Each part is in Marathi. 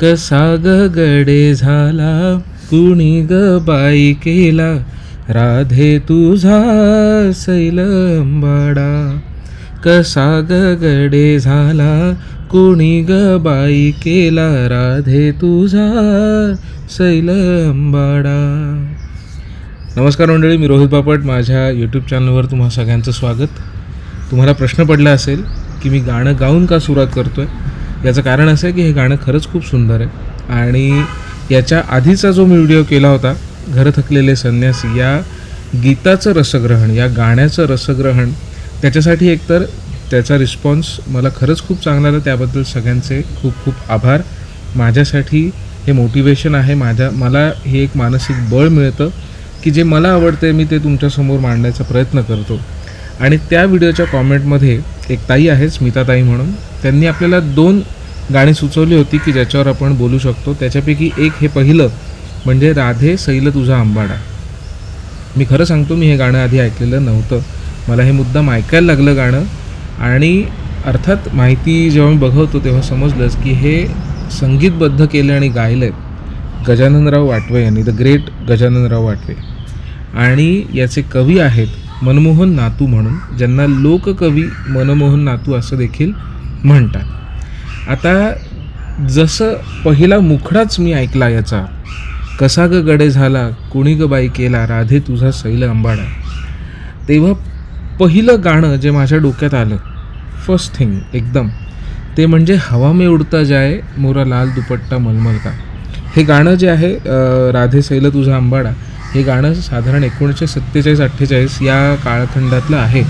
कसा ग गडे झाला कुणी ग बाई केला राधे तुझा सैलंबाडा कसा ग गडे झाला कुणी ग बाई केला राधे तुझा सैलंबाडा नमस्कार मंडळी मी रोहित बापट माझ्या यूट्यूब चॅनलवर तुम्हा सगळ्यांचं स्वागत. तुम्हाला प्रश्न पडला असेल की मी गाणं गाऊन का सुरुवात करतो आहे याचं कारण असं आहे की हे गाणं खरंच खूप सुंदर आहे. आणि याच्या आधीचा जो मी व्हिडिओ केला होता घर थकलेले संन्यासी या गीताचं रसग्रहण या गाण्याचं रसग्रहण त्याच्यासाठी एकतर त्याचा रिस्पॉन्स मला खरंच खूप चांगला आला. त्याबद्दल सगळ्यांचे खूप खूप आभार. माझ्यासाठी हे मोटिवेशन आहे. माझ्या मला हे एक मानसिक बळ मिळतं की जे मला आवडते मी ते तुमच्यासमोर मांडण्याचा प्रयत्न करतो. आणि त्या व्हिडिओच्या कॉमेंटमध्ये एक ताई आहे स्मिताताई म्हणून. त्यांनी आपल्याला दोन गाणी सुचवली होती की ज्याच्यावर आपण बोलू शकतो. त्याच्यापैकी एक हे पहिलं म्हणजे राधे सैल तुझा आंबाडा. मी खरं सांगतो मी हे गाणं आधी ऐकलेलं नव्हतं. मला हे मुद्दाम ऐकायला लागलं गाणं. आणि अर्थात माहिती जेव्हा मी बघवतो तेव्हा समजलंच की हे संगीतबद्ध केलं आणि गायलं आहे गजाननराव वाटवे यांनी द ग्रेट गजाननराव वाटवे. आणि याचे कवी आहेत मनमोहन नातू म्हणून ज्यांना लोककवी मनमोहन नातू असं देखील म्हणतात. आता जसं पहिला मुखडाच मी ऐकला याचा कसा ग गडे झाला कुणी ग बाई केला राधे तुझा सैल अंबाडा. तेव्हा पहिलं गाणं जे माझ्या डोक्यात आलं फर्स्ट थिंग एकदम ते म्हणजे हवा मे उडता जाय मोरा लाल दुपट्टा मलमल का. हे गाणं जे आहे राधे सैल तुझा आंबाडा हे गाणं साधारण एकोणीसशे सत्तेचाळीस अठ्ठेचाळीस या काळखंडातलं आहे.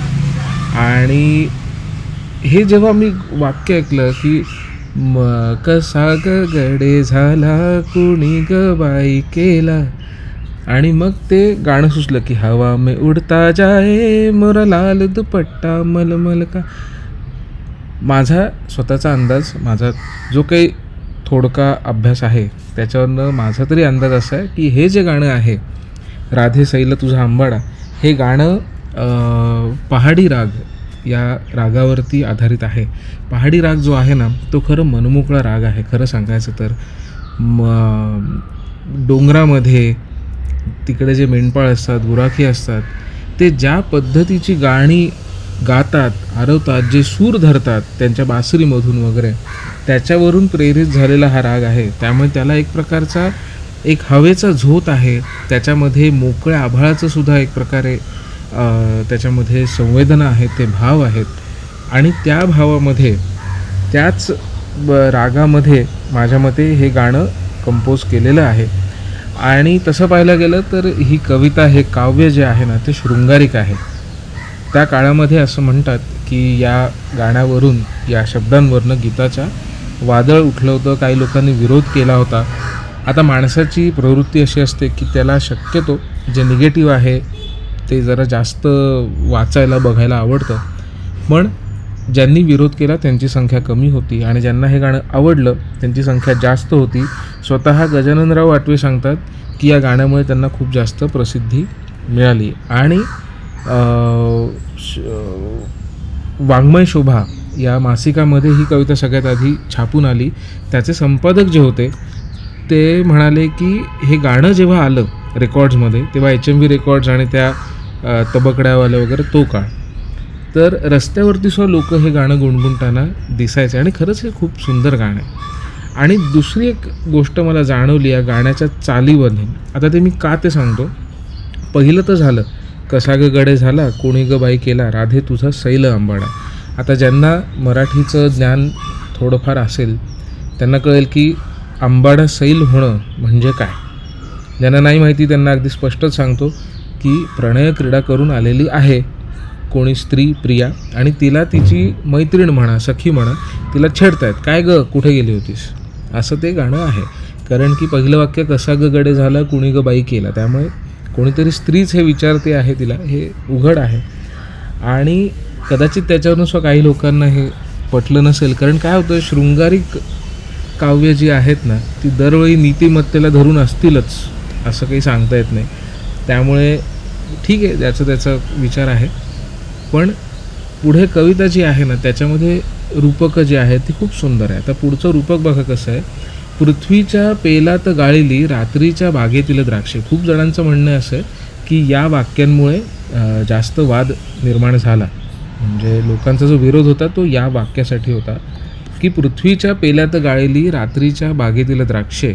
आणि हे जेव्हा मी वाक्य ऐकलं की म कसा ग गडे झाला कुणी ग बाई केला? आणि मग ते गाणं सुचलं की हवा में उडता जाए मोरा लाल दुपट्टा मलमल का. माझा स्वतःचा अंदाज माझा जो काही थोडका अभ्यास आहे त्याच्यावरनं माझा तरी अंदाज असा आहे की हे जे गाणं आहे राधे सैल तुझा आंबाडा हे गाणं पहाडी राग. या रागावरती आधारित आहे. पहाडी राग जो आहे ना तो खरं मनमोकळा राग आहे खरं सांगायचं तर. म डोंगरामध्ये तिकडे जे मेंढपाळ असतात गुराखी असतात ते ज्या पद्धतीची गाणी गातात आरवतात जे सूर धरतात त्यांच्या बासरीमधून वगैरे त्याच्यावरून प्रेरित झालेला हा राग आहे. त्यामुळे त्याला एक प्रकारचा एक हवेचा झोत आहे. त्याच्यामध्ये मोकळ्या आभाळाचं सुद्धा एक प्रकारे त्याच्यामध्ये संवेदना आहेत ते भाव आहेत. आणि त्या भावामध्ये त्याच ब- रागामध्ये माझ्या मते हे गाणं कंपोज केलेलं आहे. आणि तसं पाहायला गेलं तर ही कविता हे काव्य जे आहे ना ते शृंगारिक आहे. त्या काळामध्ये असं म्हणतात की या गाण्यावरून या शब्दांवरनं गीताच्या वादळ उठलं होतं काही लोकांनी विरोध केला होता. आता माणसाची प्रवृत्ती अशी असते की त्याला शक्यतो जे निगेटिव्ह आहे ते जरा जास्त वाचायला बघायला आवडतं. पण ज्यांनी विरोध केला त्यांची संख्या कमी होती आणि ज्यांना हे गाणं आवडलं त्यांची संख्या जास्त होती. स्वतः गजाननराव आठवे सांगतात की या गाण्यामुळे त्यांना खूप जास्त प्रसिद्धी मिळाली. आणि श- वाङ्मय शोभा या मासिकामध्ये ही कविता सगळ्यात आधी छापून आली. त्याचे संपादक जे होते ते म्हणाले की हे गाणं जेव्हा आलं रेकॉर्ड्समध्ये तेव्हा एच एम व्ही रेकॉर्ड्स आणि त्या तबकड्यावाल्या तबकड्यावाले वगैरे तो काळ. तर रस्त्यावरती सुद्धा लोक हे गाणं गुणगुणताना दिसायचे आणि खरंच हे खूप सुंदर गाणं आहे. आणि दुसरी एक गोष्ट मला जाणवली या गाण्याच्या चालीवरने आता ते मी का ते सांगतो. पहिलं तर झालं कसा ग गडे झाला कोणी ग बाई केला राधे तुझा सैल आंबाडा आता ज्यांना मराठीचं ज्ञान थोडंफार असेल त्यांना कळेल की आंबाडा सैल होणं म्हणजे काय? ज्यांना नाही माहिती त्यांना अगदी स्पष्टच सांगतो की प्रणय क्रीडा करून आलेली आहे. कोणी स्त्री प्रिया आणि तिला तिची मैत्रीण म्हणा सखी म्हणा तिला छेडतायत. काय ग? कुठे गेली होतीस? असं ते गाणं आहे. कारण की पहिलं वाक्य कसा ग गडे झाला कुणी ग बाई केला? त्यामुळे कोणीतरी स्त्रीच हे विचारते आहे तिला. हे उघड आहे. आणि कदाचित त्याच्यावरून काही लोकांना हे पटलं नसेल. कारण काय होतं शृंगारिक काव्य जी आहेत ना ती दरवेळी नीतिमत्तेला धरून असतीलच. असं काही सांगता येत नाही. त्यामुळे ठीक आहे त्याचा त्याचा विचार आहे. पण पुढे कविता जी आहे ना त्याच्यामध्ये रूपकं जी आहेत ती खूप सुंदर आहे आता पुढचं रूपक बघा कसं आहे. पृथ्वीच्या पेलात गाळिली रात्रीच्या बागेतील द्राक्षे. खूप जणांचं म्हणणं असं आहे की या वाक्यांमुळे जास्त वाद निर्माण झाला. म्हणजे लोकांचा जो विरोध होता तो या वाक्यासाठी होता. की पृथ्वीच्या पेल्यात गाळेली रात्रीच्या बागेतील द्राक्षे.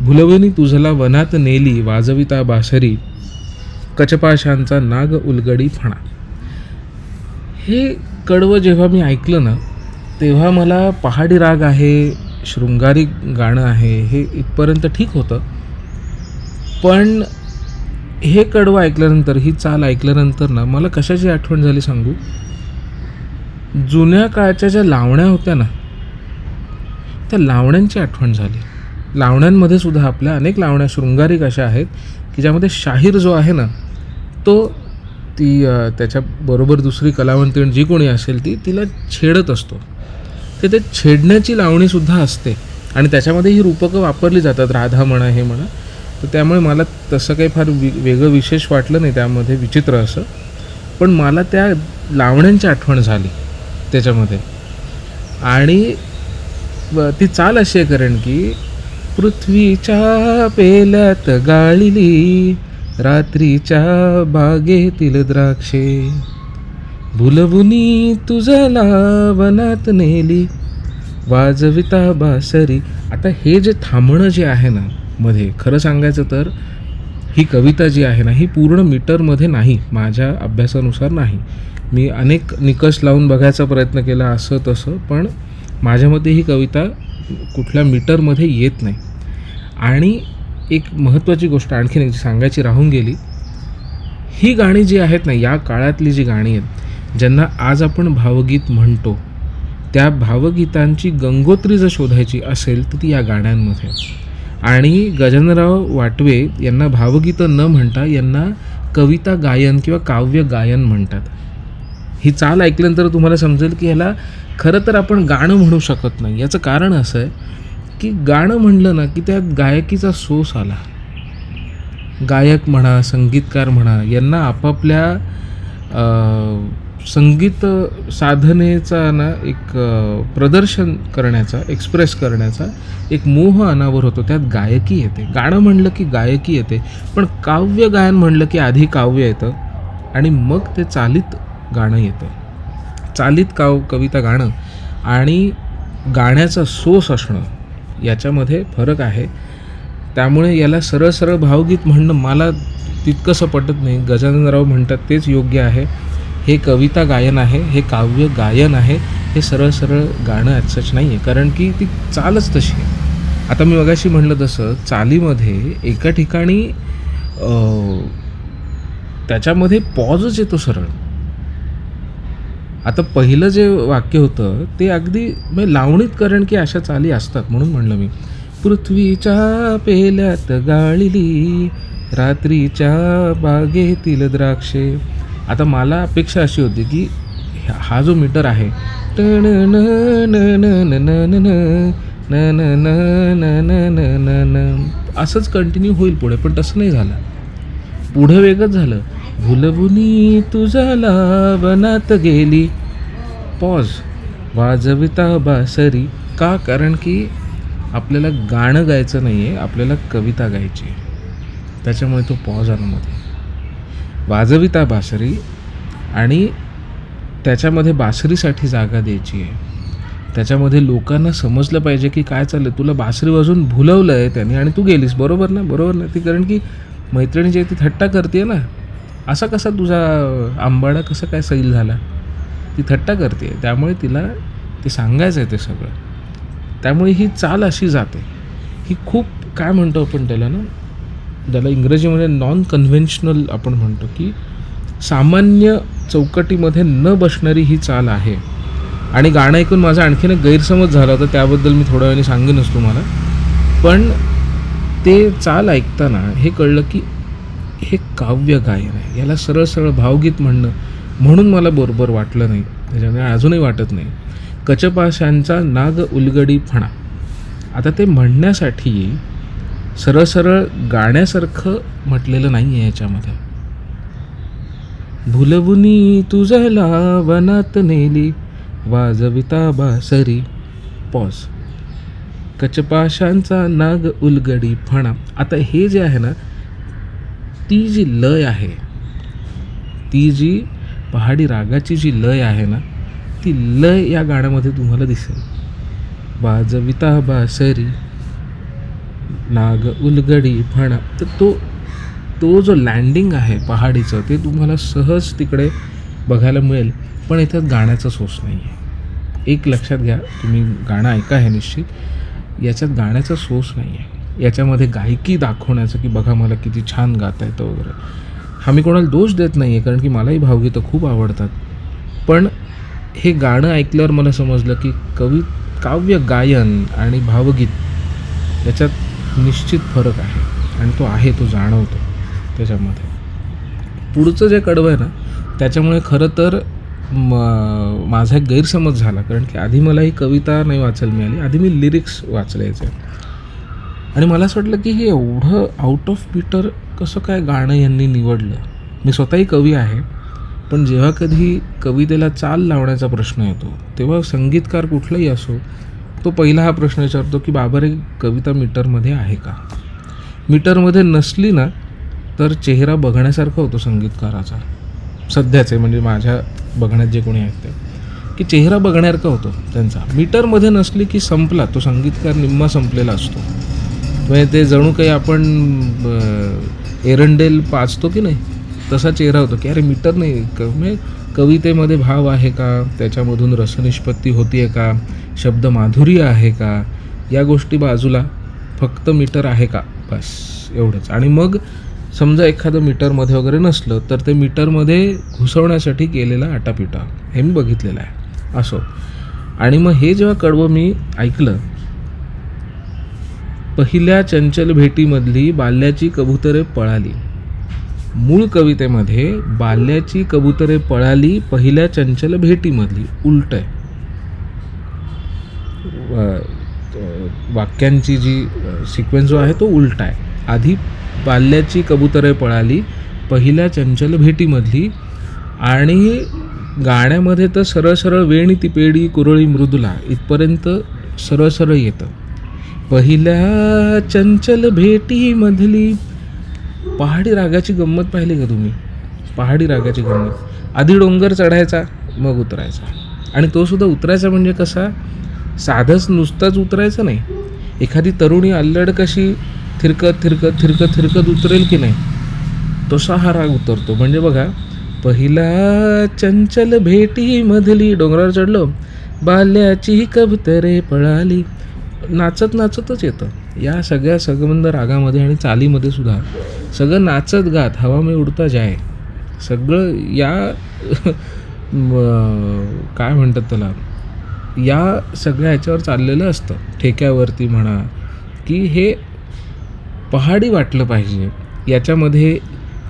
भुलवणी तुझला वनात नेली वाजविता बासरी कचपाशांचा नाग उलगडी फणा. हे कडवं जेव्हा मी ऐकलं ना तेव्हा मला पहाडी राग आहे शृंगारी गाणं आहे हे इथपर्यंत ठीक होतं. पण हे कडवं ऐकल्यानंतर ही चाल ऐकल्यानंतर ना मला कशाची आठवण झाली सांगू? जुन्या काळच्या ज्या लावण्या होत्या ना त्या लावण्यांची आठवण झाली. लावण्यांमध्ये सुद्धा आपल्या अनेक लावण्या शृंगारिक अशा आहेत की ज्यामध्ये शाहीर जो आहे ना तो ती त्याच्याबरोबर दुसरी कलावंतीण जी कोणी असेल ती तिला छेडत असतो. तर ते छेडण्याची लावणीसुद्धा असते आणि त्याच्यामध्ये ही रूपकं वापरली जातात राधा म्हणा हे म्हणा. तर त्यामुळे मला तसं काही फार वि वेगळं विशेष वाटलं नाही त्यामध्ये विचित्र असं. पण मला त्या लावण्यांची आठवण झाली त्याच्यामध्ये. आणि ती चाल अशी आहे कारण की पृथ्वीच्या पेल्यात गाळिली रात्रीच्या बागेतील द्राक्षे. भुलवुनी तुझला वनात नेली वाजविता बासरी. आता हे जे थांबणं जे आहे ना मध्ये खरं सांगायचं तर ही कविता जी आहे ना ही पूर्ण मीटरमध्ये नाही माझ्या अभ्यासानुसार नाही. मी अनेक निकष लावून बघायचा प्रयत्न केला असं तसं पण माझ्या मते ही कविता कुठल्या मीटरमध्ये येत नाही. आणि एक महत्त्वाची गोष्ट आणखीन एक सांगायची राहून गेली ही गाणी जी आहेत ना या काळातली जी गाणी आहेत ज्यांना आज आपण भावगीत म्हणतो त्या भावगीतांची गंगोत्री जर शोधायची असेल तर ती या गाण्यांमध्ये आणि गजानराव वाटवे यांना भावगीतं न म्हणता यांना कविता गायन किंवा काव्य गायन म्हणतात. ही चाल ऐकल्यानंतर तुम्हाला समजेल की ह्याला खरं तर आपण गाणं म्हणू शकत नाही. याचं कारण असं आहे की गाणं म्हणलं ना की त्यात गायकीचा सोस आला. गायक म्हणा संगीतकार म्हणा यांना आपापल्या संगीत साधनेचा ना एक प्रदर्शन करण्याचा एक्सप्रेस करण्याचा एक मोह अनावर होतो. त्यात गायकी येते. गाणं म्हणलं की गायकी येते. पण काव्य गायन म्हणलं की आधी काव्य येतं आणि मग ते चालित गाणं येतं. चालीत काव कविता गाणं आणि गाण्याचा सोस असणं याच्यामध्ये फरक आहे. त्यामुळे याला सरळ सरळ भावगीत म्हणणं मला तितकंसं पटत नाही. गजाननराव म्हणतात तेच योग्य आहे. हे कविता गायन आहे. हे काव्य गायन आहे. हे सरळ सरळ गाणं ॲज नाही आहे कारण की ती चालच तशी आहे. आता मी मगाशी म्हणलं तसं चालीमध्ये एका ठिकाणी त्याच्यामध्ये पॉजच येतो सरळ. आता पहिलं जे वाक्य होतं ते अगदी म्हणजे लावणीत कारण की अशा चाली असतात म्हणून म्हणलं मी पृथ्वीच्या पेल्यात गाळली रात्रीच्या बागेतील द्राक्षे आता मला अपेक्षा अशी होती की हा जो मीटर आहे तण न न न न न नन न नन न न न न नन असंच कंटिन्यू होईल पुढे पण तसं नाही झालं पुढं वेगच झालं भुलभुनी तुझा वनात गेली. पॉज वाजविता बासरी. का? कारण की आपल्याला गाणं गायचं नाही आहे आपल्याला कविता गायची आहे. त्याच्यामुळे तो पॉज आला मध्ये. वाजविता बासरी आणि त्याच्यामध्ये बासरीसाठी जागा द्यायची आहे. त्याच्यामध्ये लोकांना समजलं पाहिजे की काय चाललं तुला बासरी वाजून भुलवलं आहे त्याने आणि तू गेलीस. बरोबर ना? बरोबर ना? ती कारण की मैत्रिणी जी आहे ती थट्टा करते ना? असा कसा तुझा आंबाडा कसा काय सैल झाला? ती थट्टा करते. त्यामुळे तिला ते सांगायचं आहे ते सगळं. त्यामुळे ही चाल अशी जाते. ही खूप काय म्हणतो आपण त्याला ना? ज्याला इंग्रजीमध्ये नॉन कन्व्हेन्शनल आपण म्हणतो की सामान्य चौकटीमध्ये न बसणारी ही चाल आहे. आणि गाणं ऐकून माझा आणखीन एक गैरसमज झाला होता त्याबद्दल मी थोड्या वेळाने सांगेनच तुम्हाला. पण ते चाल ऐकताना हे कळलं की हे काव्य गायन आहे. याला सरळ सरळ भावगीत म्हणणं म्हणून मला बरोबर वाटलं नाही. त्याच्यामुळे अजूनही वाटत नाही. कचपाशांचा नाग उलगडी फणा. आता ते म्हणण्यासाठी सरळ सरळ गाण्यासारखं म्हटलेलं नाही आहे याच्यामध्ये. भुलवुनी तुझ्याला वनात नेली वाजविता बासरी. पॉज कचपाशांचा नाग उलगडी फणा. आता हे जे आहे ना ती जी लय आहे ती जी पहाडी रागाची जी लय आहे ना ती लय या गाण्यामध्ये तुम्हाला दिसेल. बाजविता बासरी नाग उलगडी फणा तर तो तो जो लँडिंग आहे पहाडीचं ते तुम्हाला सहज तिकडे बघायला मिळेल पण याच्यात गाण्याचा सोस नाही आहे. एक लक्षात घ्या तुम्ही गाणं ऐका हे निश्चित. याच्यात गाण्याचा सोस नाही आहे. याच्यामध्ये गायकी दाखवण्याचं की बघा मला किती छान गाता येतं वगैरे. हा मी कोणाला दोष देत नाही आहे कारण की मलाही भावगीतं खूप आवडतात. पण हे गाणं ऐकल्यावर मला समजलं की कवी काव्य गायन आणि भावगीत याच्यात निश्चित फरक आहे आणि तो आहे तो जाणवतो त्याच्यामध्ये. पुढचं जे कडवं आहे ना त्याच्यामुळे खरं तर म माझा एक गैरसमज झाला कारण की आधी मला ही कविता नाही वाचायला मिळाली आधी मी लिरिक्स वाचल्याचे. आणि मला असं वाटलं की हे एवढं आउट ऑफ पीटर कसं काय गाणं यांनी निवडलं? मी स्वतःही कवी आहे पण जेव्हा कधी कवितेला चाल लावण्याचा प्रश्न येतो तेव्हा संगीतकार कुठलाही असो तो पहिला हा प्रश्न विचारतो की बाबा रे कविता मीटरमध्ये आहे का? मीटरमध्ये नसली ना तर चेहरा बघण्यासारखा होतो संगीतकाराचा. सध्याचे म्हणजे माझ्या बघण्यात जे कोणी आहेत ते. की चेहरा बघण्यासारखा होतो त्यांचा. मीटरमध्ये नसली की संपला तो संगीतकार निम्मा संपलेला असतो. म्हणजे ते जणू काही आपण एरंडेल पाचतो की नाही? तसा चेहरा होतो की अरे मीटर नाही क म्हणजे कवितेमध्ये भाव आहे का? त्याच्यामधून रसनिष्पत्ती होती आहे का? शब्द माधुर्य आहे का? या गोष्टी बाजूला फक्त मीटर आहे का? बस एवढंच. आणि मग समजा एखादं मीटरमध्ये वगैरे नसलं तर ते मीटरमध्ये घुसवण्यासाठी केलेला आटापिटा. हे मी बघितलेलं आहे. असो. आणि मग हे जेव्हा कडवं मी ऐकलं पहिल्या चंचल भेटीमधली बाल्याची कबुतरे पळाली. मूळ कवितेमध्ये बाल्याची कबुतरे पळाली पहिल्या चंचल भेटीमधली उलट आहे. वाक्यांची जी सिक्वेन्स जो आहे तो उलट आहे. आधी बाल्याची कबुतरे पळाली पहिल्या चंचल भेटीमधली आणि गाण्यामध्ये तर सरळ सरळ वेणी तिपेडी कुरळी मृदुला इथपर्यंत सरळ सरळ येतं. पहिल्या चंचल भेटीमधली पहाडी रागाची गंमत पाहिली का तुम्ही? पहाडी रागाची गंमत. आधी डोंगर चढायचा मग उतरायचा. आणि तो सुद्धा उतरायचा म्हणजे कसा? साधंच नुसताच उतरायचं नाही. एखादी तरुणी अल्लड कशी थिरकत थिरकत थिरकत थिरकत उतरेल की नाही? तसा हा राग उतरतो. म्हणजे बघा पहिला चंचल भेटीमधली डोंगरावर चढलो. बाल्याची कबतरे पळाली. नाचत नाचतच येतं. या सगळ्या सगमंद रागामध्ये आणि चालीमध्ये सुद्धा सगळं नाचत गात हवा मी उडता जाय. सगळं या काय म्हणतात त्याला? या सगळ्या ह्याच्यावर चाललेलं असतं. ठेक्यावरती म्हणा की हे पहाडी वाटलं पाहिजे. याच्यामध्ये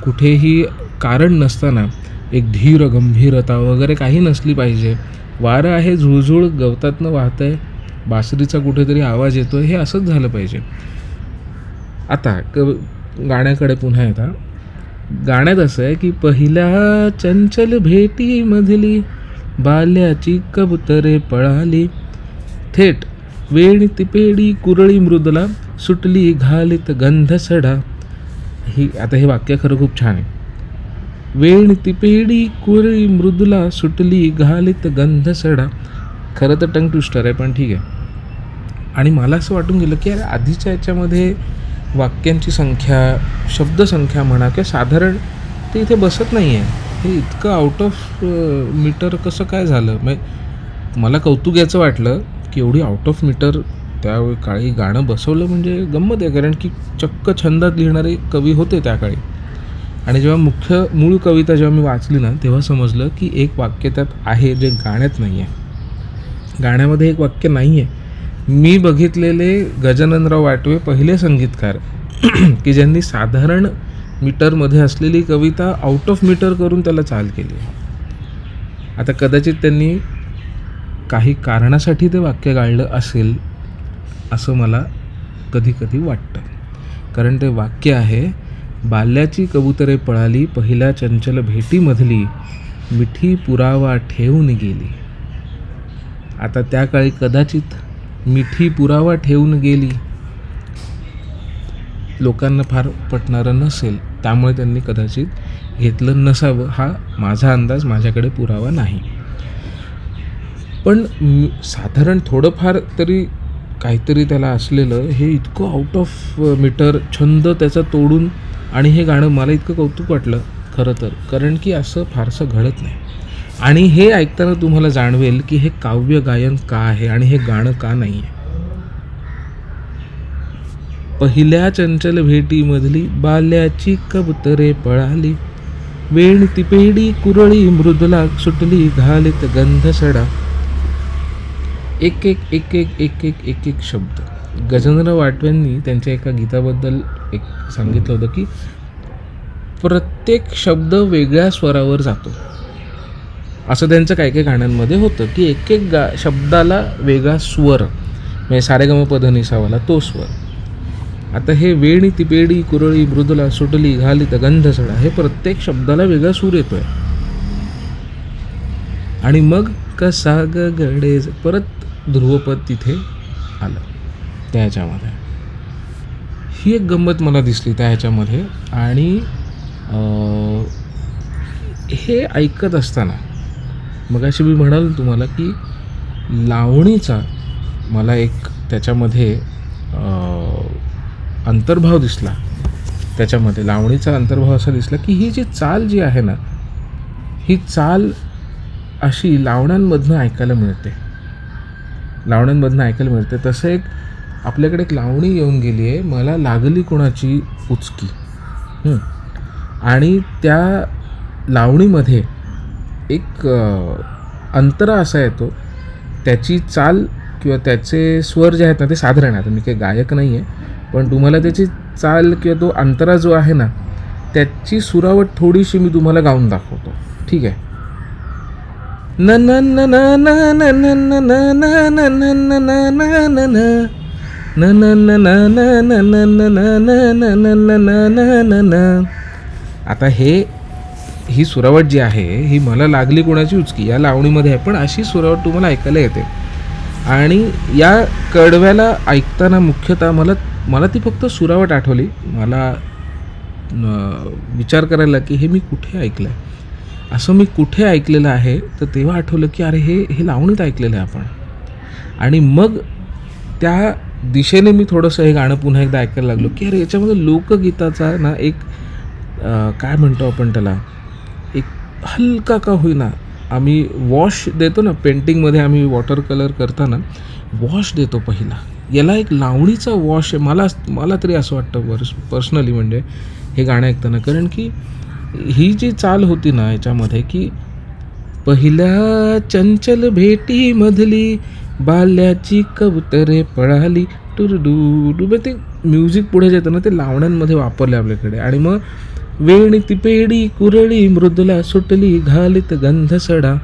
कुठेही कारण नसताना एक धीर गंभीरता वगैरे काही नसली पाहिजे. वारं आहे झुळझुळ गवतातनं वाहतं आहे बासरीचा कुठेतरी आवाज येतो हे असंच झालं पाहिजे. आता क गाण्याकडे पुन्हा येता. गाण्यात असं आहे की पहिल्या चंचल भेटीमधली बाल्याची कबुतरे पळाली. थेट वेणी तिपेडी कुरळी मृदला सुटली घालीत गंध सडा. ही आता हे वाक्य खरं खूप छान आहे. वेण तिपेडी कुरळी मृदुला सुटली घालीत गंध सडा. खरं तर टंग ट्विस्टर आहे पण ठीक आहे. आणि मला असं वाटून गेलं की अरे आधीच्या याच्यामध्ये वाक्यांची संख्या शब्दसंख्या म्हणा किंवा साधारण ते इथे बसत नाही आहे हे इतकं आउट ऑफ मीटर कसं काय झालं? म्हणजे मला कौतुक याचं वाटलं की एवढी आउट ऑफ मीटर त्या काळी गाणं बसवलं म्हणजे गंमत आहे कारण की चक्क छंदात लिहिणारे कवी होते त्या काळी. आणि जेव्हा मुख्य मूळ कविता जेव्हा मी वाचली ना तेव्हा समजलं की एक वाक्य त्यात आहे जे गाण्यात नाही आहे गाण्यामध्ये एक वाक्य नाही आहे मी बघितलेले गजाननराव वाटवे पहिले संगीतकार. की ज्यांनी साधारण मीटरमध्ये असलेली कविता आउट ऑफ मीटर करून त्याला चाल केली. आता कदाचित त्यांनी काही कारणासाठी ते वाक्य गाळलं असेल असं मला कधी कधी वाटतं. कारण ते वाक्य आहे बाल्याची कबुतरे पळाली पहिल्या चंचल भेटीमधली मिठी पुरावा ठेवून गेली. आता त्या काळी कदाचित मिठी पुरावा ठेवून गेली. लोकांना फार पटणारं नसेल. त्यामुळे त्यांनी कदाचित घेतलं नसावं हा माझा अंदाज माझ्याकडे पुरावा नाही. पण साधारण थोडंफार तरी काहीतरी त्याला असलेलं हे इतकं आउट ऑफ मीटर छंद त्याचा तोडून आणि हे गाणं मला इतकं कौतुक वाटलं खरं तर. कारण की असं फारसं घडत नाही. आणि हे ऐकताना तुम्हाला जाणवेल की हे काव्य गायन का आहे आणि हे गाणं का नाही आहे. पहिल्या चंचल भेटीमधली बाल्याची कबुतरे पळाली. वेण तिपेडी कुरळी मृदुला सुटली घालीत गंध सडा. एक एक एक एक एक एक एक एक शब्द. गजेंद्र वाटव्यांनी त्यांच्या एका गीताबद्दल एक सांगितलं होतं की प्रत्येक शब्द वेगळ्या स्वरावर जातो. असं त्यांचं काही काही गाण्यांमध्ये होतं की एक एक गा शब्दाला वेगळा स्वर म्हणजे सारेगम पधनिसावाला तो स्वर. आता हे वेणी तिपेडी कुरळी मृदुला सुटली घाली तर गंध सडा हे प्रत्येक शब्दाला वेगळा सूर येतोय. आणि मग कसा ग गडे परत ध्रुवपद तिथे आलं त्या ह्याच्यामध्ये ही एक गंमत मला दिसली त्या ह्याच्यामध्ये. आणि हे ऐकत असताना मग अशी मी म्हणाल तुम्हाला की लावणीचा मला एक त्याच्यामध्ये अंतर्भाव दिसला. त्याच्यामध्ये लावणीचा अंतर्भाव असा दिसला की ही जी चाल जी आहे ना ही चाल अशी लावण्यांमधनं ऐकायला मिळते. लावण्यांमधनं ऐकायला मिळते. तसं एक आपल्याकडे एक लावणी येऊन गेली आहे मला लागली कोणाची उचकी. आणि त्या लावणीमध्ये एक अंतरा असा येतो त्याची चाल किंवा त्याचे स्वर जे आहेत ना ते साधारण आहेत मी काही गायक नाही आहे पण तुम्हाला त्याची चाल किंवा तो अंतरा जो आहे ना त्याची सुरावट थोडीशी मी तुम्हाला गाऊन दाखवतो ठीक आहे न न न न न न न न न न न न न न न न न. न न न न न न न न न न न न न न न न. आता हे ही सुरावट जी आहे ही मला लागली कोणाची उचकी? या लावणीमध्ये आहे. पण अशी सुरावट तुम्हाला ऐकायला येते. आणि या कडव्याला ऐकताना मुख्यतः मला मला ती फक्त सुरावट आठवली. मला विचार करायला की हे मी कुठे ऐकलं आहे असं मी कुठे ऐकलेलं आहे? तर तेव्हा आठवलं की अरे हे हे लावणीत ऐकलेलं आहे आपण. आणि मग त्या दिशेने मी थोडंसं हे गाणं पुन्हा एकदा ऐकायला लागलो की अरे याच्यामध्ये लोकगीताचा ना एक काय म्हणतो आपण त्याला? एक हलका का होईना आम्ही वॉश देतो ना पेंटिंगमध्ये आम्ही वॉटर कलर करताना वॉश देतो पहिला. याला एक लावणीचा वॉश आहे. मला मला तरी असं वाटतं पर्स पर्सनली म्हणजे हे गाणं ऐकताना. कारण की ही जी चाल होती ना याच्यामध्ये की पहिल्या चंचल भेटीमधली बाल्याची कबुतरे पळाली टुरडू डुबे ते म्युझिक पुढे जे ना ते लावण्यांमध्ये वापरले आपल्याकडे. आणि मग वेणी ती पेडी कुरळी मृदुला सुटली घालित गंध सडा.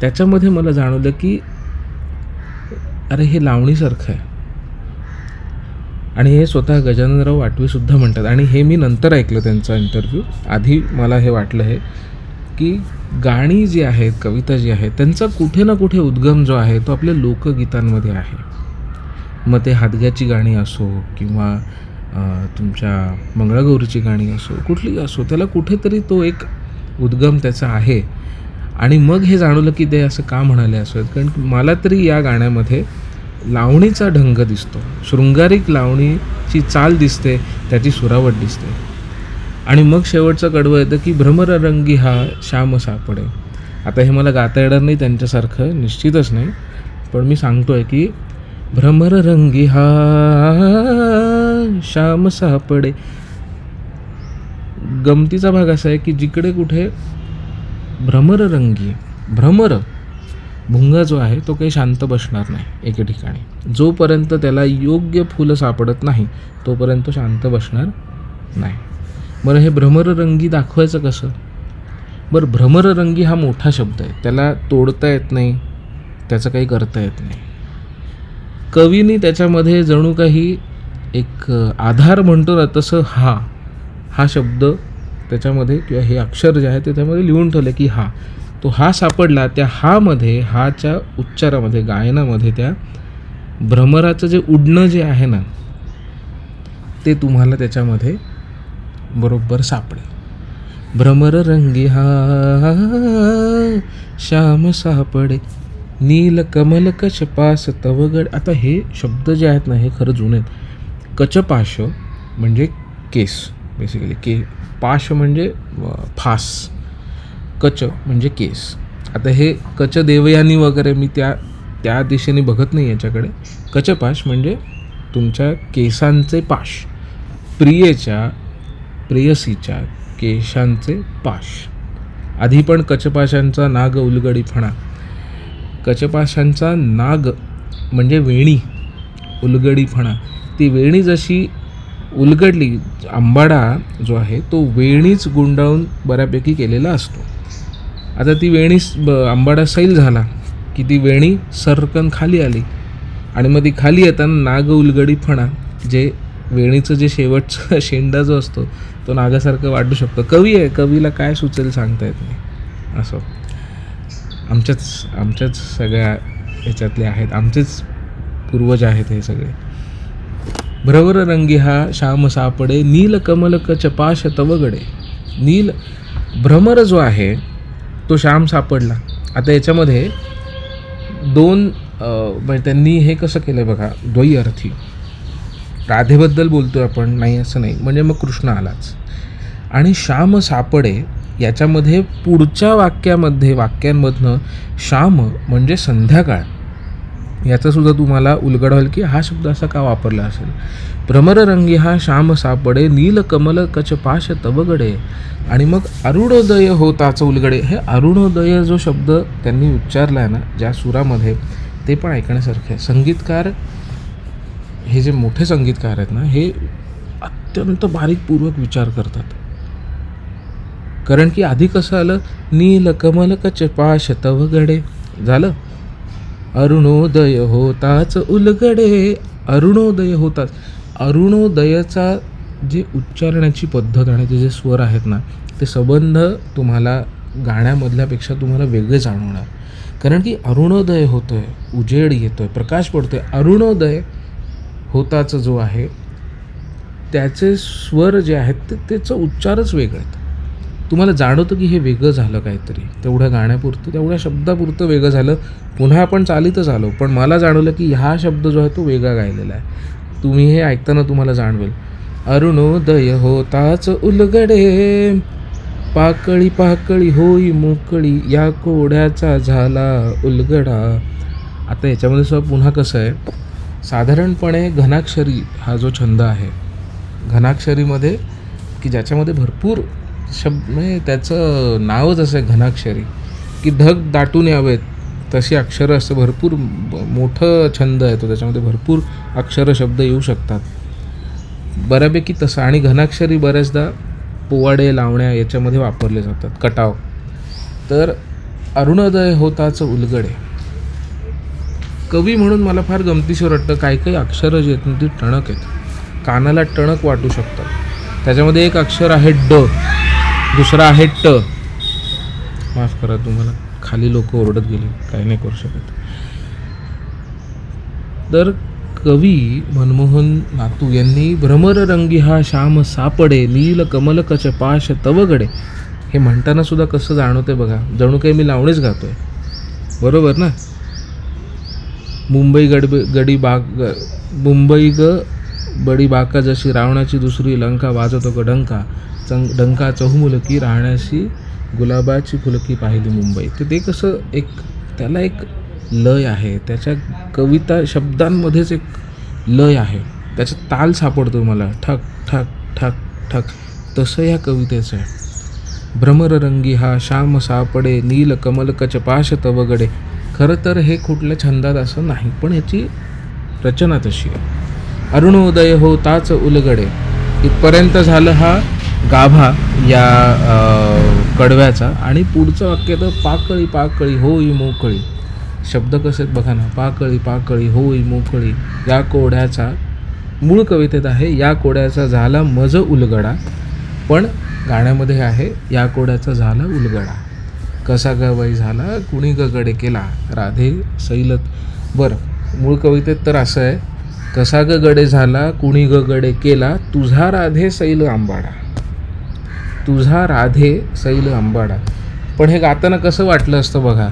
त्याच्यामध्ये मला जाणवलं की अरे हे लावणीसारखं आहे. आणि हे स्वतः गजाननराव वाटवीसुद्धा म्हणतात. आणि हे मी नंतर ऐकलं त्यांचा इंटरव्ह्यू आधी मला हे वाटलं हे की गाणी जी आहेत कविता जी आहे त्यांचा कुठे ना कुठे उद्गम जो आहे तो आपल्या लोकगीतांमध्ये आहे. मग ते हादग्याची गाणी असो किंवा तुमच्या मंगळागौरीची गाणी असो कुठली असो त्याला कुठेतरी तो एक उद्गम त्याचा आहे. आणि मग हे जाणवलं की ते असं का म्हणाले असं कारण मला तरी या गाण्यामध्ये लावणीचा ढंग दिसतो. शृंगारिक लावणीची चाल दिसते त्याची सुरावट दिसते. आणि मग शेवटचं कडवं येतं की भ्रमररंगी हा श्याम सापडे. आता हे मला गाता येणार नाही त्यांच्यासारखं निश्चितच नाही. पण मी सांगतो आहे की भ्रमर रंगी हा श्याम सापडे. गमतीचा भाग असा आहे की जिकडे कुठे भ्रमररंगी भ्रमर भुंगा जो आहे तो काही शांत बसणार नाही एके ठिकाणी. जोपर्यंत त्याला योग्य फुलं सापडत नाही तोपर्यंत तो शांत बसणार नाही. बरं हे भ्रमररंगी दाखवायचं कसं? बरं भ्रमररंगी हा मोठा शब्द आहे. त्याला तोडता येत नाही त्याचं काही करता येत नाही. कवीनी त्याच्यामध्ये जणू काही एक आधार म्हणतो ना तसं हा हा शब्द त्याच्यामध्ये किंवा हे अक्षर जे आहे ते त्यामध्ये लिहून ठेवलं की हा तो हा सापडला त्या हामध्ये हाच्या उच्चारामध्ये गायनामध्ये त्या भ्रमराचं जे उडणं जे आहे ना ते तुम्हाला त्याच्यामध्ये बरोबर सापडेल भ्रमर रंगी हा श्याम सापडे नील कमल कचपास तवगड आता हे शब्द जे आहेत ना हे खरं जुने आहेत. कचपाश म्हणजे केस बेसिकली के पाश म्हणजे फास. कच म्हणजे केस. आता हे कच देवयानी वगैरे मी त्या त्या दिशेने बघत नाही याच्याकडे. कचपाश म्हणजे तुमच्या केसांचे पाश. प्रियेच्या प्रेयसीच्या केशांचे पाश. आधी पण कचपाशांचा नाग उलगडीपणा कचपाशांचा नाग म्हणजे वेणी उलगडीपणा. ती वेणी जशी उलगडली आंबाडा जो आहे तो वेणीच गुंडाळून बऱ्यापैकी केलेला असतो. आता ती वेणी ब- आंबाडा सैल झाला की ती वेणी सरकन खाली आली. आणि मग ती खाली येताना नाग उलगडीपणा जे वेणीचं जे शेवटचं शेंडा जो असतो तो नागासारखं वाटू शकतो. कवी आहे कवीला काय सुचेल सांगता येत नाही. असं. आमच्याच आमच्याच सगळ्या ह्याच्यातले आहेत. आमचेच पूर्वज आहेत हे सगळे. भ्रवर रंगी हा श्याम सापडे नील कमलक चपाश तवगडे नील भ्रमर जो आहे तो श्याम सापडला. आता याच्यामध्ये दोन म्हणजे त्यांनी हे कसं केलं बघा द्वयी अर्थी राधेबद्दल बोलतोय आपण नाही असं नाही. म्हणजे मग कृष्ण आलाच. आणि श्याम सापडे याच्यामध्ये पुढच्या वाक्यामध्ये वाक्यांमधनं श्याम म्हणजे संध्याकाळ. याचासुद्धा तुम्हाला उलगड होईल की हा शब्द असा का वापरला असेल? भ्रमररंगी हा श्याम सापडे नील कमल कच पाश तवगडे आणि मग अरुणोदय होताच उलगडे. हे अरुणोदय जो शब्द त्यांनी उच्चारला आहे ना ज्या सुरामध्ये ते पण ऐकण्यासारखे आहे. संगीतकार हे जे मोठे संगीतकार आहेत ना हे अत्यंत बारीकपूर्वक विचार करतात. कारण की आधी कसं आलं? नील कमल चपा शतवगडे झालं? अरुणोदय होताच उलगडे. अरुणोदय होताच. अरुणोदयाचा जे उच्चारण्याची पद्धत आणि ते जे स्वर आहेत ना ते संबंध तुम्हाला गाण्यामधल्यापेक्षा तुम्हाला वेगळे जाणवणार. कारण की अरुणोदय होतोय उजेड येतोय प्रकाश पडतोय. अरुणोदय होताच जो आहे त्याचे स्वर जे आहेत ते त्याचं उच्चारच वेगळे आहेत. तुम्हाला जाणवतं की हे वेगळं झालं काहीतरी. तेवढ्या गाण्यापुरतं तेवढ्या शब्दापुरतं वेगळं झालं. पुन्हा आपण चालीतच आलो पण मला जाणवलं की हा शब्द जो आहे तो वेगळा गायलेला आहे. तुम्ही हे ऐकताना तुम्हाला जाणवेल. अरुणोदय होताच उलगडे. पाकळी पाकळी होई मोकळी या कोड्याचा झाला उलगडा. आता याच्यामध्ये सुद्धा पुन्हा कसं आहे साधारणपणे घनाक्षरी हा जो छंद आहे घनाक्षरीमध्ये की ज्याच्यामध्ये भरपूर शब्द म्हणजे त्याचं नावच असं आहे घनाक्षरी. की ढग दाटून यावेत तशी अक्षरं असं भरपूर मोठं छंद आहे तो त्याच्यामध्ये भरपूर अक्षर शब्द येऊ शकतात. बऱ्यापैकी तसं आणि घनाक्षरी बऱ्याचदा पोवाडे लावण्या याच्यामध्ये वापरले जातात कटाव. तर अरुणोदय होताच उलगडे. कवी म्हणून मला फार गमतीशीर वाटतं काही काही अक्षरं जी आहेत ती टणक आहेत. कानाला टणक वाटू शकतात. त्याच्यामध्ये एक अक्षर आहे ड. दुसरा आहे ट. माफ करा तुम्हाला खाली लोक ओरडत गेले. काही नाही करू शकत. तर कवी मनमोहन नातू यांनी भ्रमररंगी हा श्याम सापडे नील कमल कच तवगडे. हे म्हणताना सुद्धा कसं जाणवते बघा. जणू काही मी लावणीच गातोय बरोबर ना? मुंबई गडबे गडी बाग मुंबई ग बडी बाका जशी रावणाची दुसरी लंका वाजतो ग डंका चंग डंका चहुमुलकी राहण्याशी गुलाबाची फुलकी पाहिली मुंबई तर ते कसं एक त्याला एक लय आहे. त्याच्या कविता शब्दांमध्येच एक लय आहे. त्याचा ताल सापडतो मला. ठक ठक ठक ठक. तसं या कवितेचं आहे. भ्रमररंगी हा श्याम सापडे नील कमल कचपाश तवगडे. खरं तर हे कुठल्या छंदात असं नाही पण याची रचना तशी आहे. अरुणोदय होताच उलगडे. इथपर्यंत झालं हा गाभा या कडव्याचा. आणि पुढचं वाक्य तर पाकळी पाकळी होई मोकळी. शब्द कसे आहेत बघा ना पाकळी पाकळी होई मोकळी. या कोड्याचा मूळ कवितेत आहे या कोड्याचा झाला मज उलगडा. पण गाण्यामध्ये आहे या कोड्याचा झाला उलगडा. कसा ग बाई झाला कुणी ग गडे केला? राधे सैलत. बरं मूळ कवितेत तर असं आहे कसा ग गडे झाला कुणी ग गडे केला तुझा राधे सैल आंबाडा. तुझा राधे सैल अंबाडा. पण हे गाताना कसं वाटलं असतं बघा?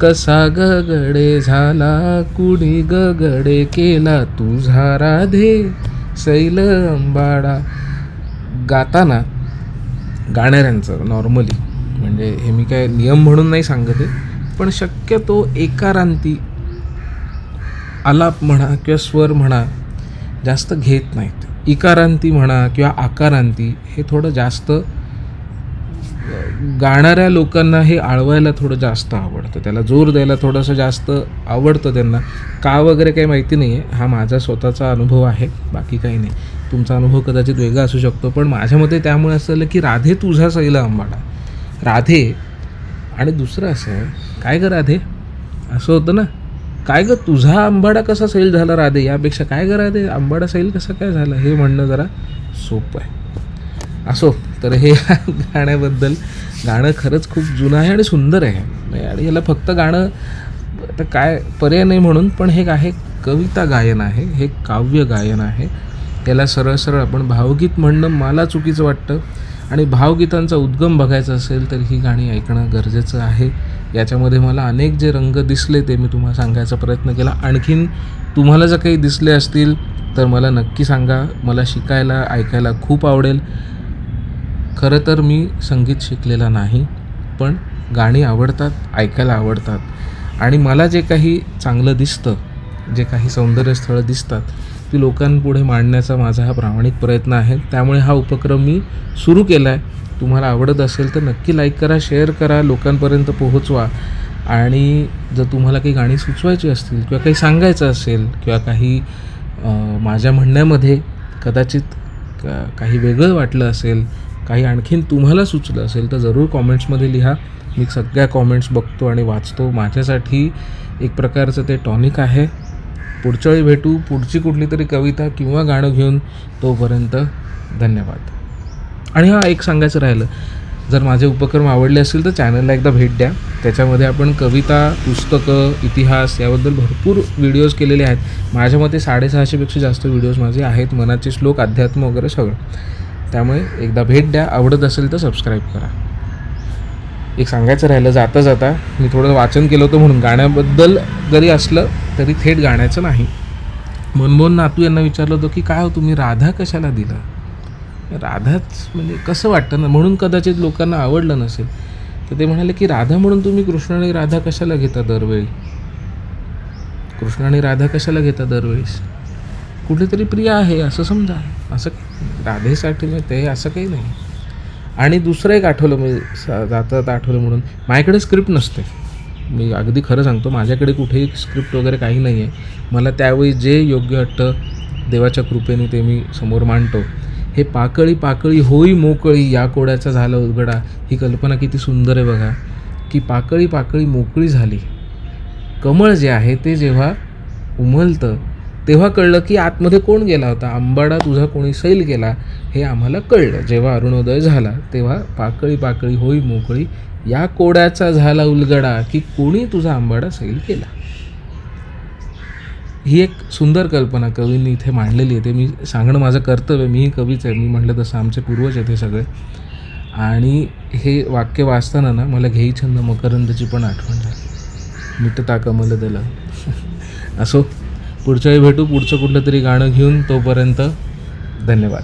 कसा गगडे झाला कुणी गगडे केला तुझा राधे सैल अंबाडा? गाताना गाणाऱ्यांचं नॉर्मली म्हणजे हे मी काय नियम म्हणून नाही सांगत आहे पण शक्यतो एकारांती आलाप म्हणा किंवा स्वर म्हणा जास्त घेत नाहीत. इकारांती म्हणा किंवा आकारांती हे थोडं जास्त गाणाऱ्या लोकांना हे आळवायला थोडं जास्त आवडतं. त्याला जोर द्यायला थोडंसं जास्त आवडतं त्यांना. का वगैरे काही माहिती नाही आहे हा माझा स्वतःचा अनुभव आहे. बाकी काही नाही. तुमचा अनुभव कदाचित वेगळा असू शकतो. पण माझ्या मते त्यामुळे असं झालं की राधे तुझा सैला आंबाडा राधे आणि दुसरं असं आहे. काय का राधे? असं होतं ना? काय ग तुझा आंबाडा कसा सैल झाला राधे? यापेक्षा काय गं राधे? आंबाडा सैल कसा काय झाला? हे म्हणणं जरा सोपं आहे. असो तर हे गाण्याबद्दल गाणं खरंच खूप जुनं आहे आणि सुंदर आहे. आणि याला फक्त गाणं आता काय पर्याय नाही म्हणून पण हे आहे कविता गायन आहे हे काव्य गायन आहे. त्याला सरळ सरळ आपण भावगीत म्हणणं मला चुकीचं वाटतं. आणि भावगीतांचा उद्गम बघायचा असेल तर ही गाणी ऐकणं गरजेचं आहे. याच्यामध्ये मला अनेक जे रंग दिसले ते मी तुम्हाला सांगायचा प्रयत्न केला. आणखीन तुम्हाला जर काही दिसले असतील तर मला नक्की सांगा. मला शिकायला ऐकायला खूप आवडेल. खरं तर मी संगीत शिकलेला नाही पण गाणी आवडतात ऐकायला आवडतात. आणि मला जे काही चांगलं दिसतं जे काही सौंदर्यस्थळं दिसतात ती लोकांपुढे मांडण्याचा माझा हा प्रामाणिक प्रयत्न आहे. त्यामुळे हा उपक्रम मी सुरू केला आहे तुम्हाला आवडत असेल तर नक्की लाईक करा शेअर करा लोकांपर्यंत पोहोचवा. आणि जर तुम्हाला काही गाणी सुचवायची असतील किंवा काही सांगायचं असेल किंवा काही माझ्या म्हणण्यामध्ये कदाचित का- काही वेगळं वाटलं असेल काही आणखीन तुम्हाला सुचलं असेल तर जरूर कॉमेंट्समध्ये लिहा. मी सगळ्या कॉमेंट्स बघतो आणि वाचतो. माझ्यासाठी एक प्रकारचं ते टॉनिक आहे. पुढच्या वेळी भेटू. पुढची कुठली तरी कविता किंवा गाणं घेऊन तोपर्यंत धन्यवाद. आणि हा एक सांगायचं राहिलं. जर माझे उपक्रम आवडले असतील तर चॅनलला एकदा भेट द्या. त्याच्यामध्ये आपण कविता पुस्तकं इतिहास याबद्दल भरपूर व्हिडिओज केलेले आहेत. माझ्या मते साडेसहाशेपेक्षा जास्त व्हिडिओज माझे आहेत. मनाचे श्लोक अध्यात्म वगैरे सगळं. त्यामुळे एकदा भेट द्या. आवडत असेल तर सबस्क्राईब करा. एक सांगायचं राहिलं जाता जाता मी थोडं वाचन केलं होतं म्हणून. गाण्याबद्दल जरी असलं तरी थेट गाण्याचं नाही. मनमोहन नातू यांना विचारलं होतं की काय हो तुम्ही राधा कशाला दिला? राधाच म्हणजे कसं वाटतं ना म्हणून कदाचित लोकांना आवडलं नसेल. तर ते म्हणाले की राधा म्हणून तुम्ही कृष्ण आणि राधा कशाला घेता दरवेळी? कृष्ण आणि राधा कशाला घेता दरवेळेस? कुठेतरी प्रिय आहे असं समजा. असं राधेसाठी मग ते असं काही नाही. आणि दुसरं एक आठवलं मी स- जाता जाता आठवलं म्हणून. माझ्याकडे स्क्रिप्ट नसते. मी अगदी खरं सांगतो माझ्याकडे कुठेही स्क्रिप्ट वगैरे काही नाही आहे मला त्यावेळी जे योग्य वाटतं देवाच्या कृपेने ते मी समोर मांडतो. हे पाकळी पाकळी होई मोकळी या कोड्याचा झाला उलगडा. ही कल्पना किती सुंदर आहे बघा. की पाकळी पाकळी मोकळी झाली. कमळ जे आहे ते जेव्हा उमलतं तेव्हा कळलं की आतमध्ये कोण गेला होता? आंबाडा तुझा कोणी सैल केला? हे आम्हाला कळलं. जेव्हा अरुणोदय झाला तेव्हा पाकळी पाकळी होई मोकळी या कोड्याचा झाला उलगडा की कोणी तुझा आंबाडा सैल केला? ही एक सुंदर कल्पना कवींनी इथे मांडलेली आहे. ते मी सांगणं माझं कर्तव्य मीही कवीच आहे. मी म्हटलं तसं आमचे पूर्वज आहेत हे सगळे. आणि हे वाक्य वाचताना ना मला घेई छंद मकरंदची पण आठवण झाली. मिटता कमल दल. असो पुढच्या वेळी भेटू. पुढचं कुठलं तरी गाणं घेऊन तोपर्यंत धन्यवाद.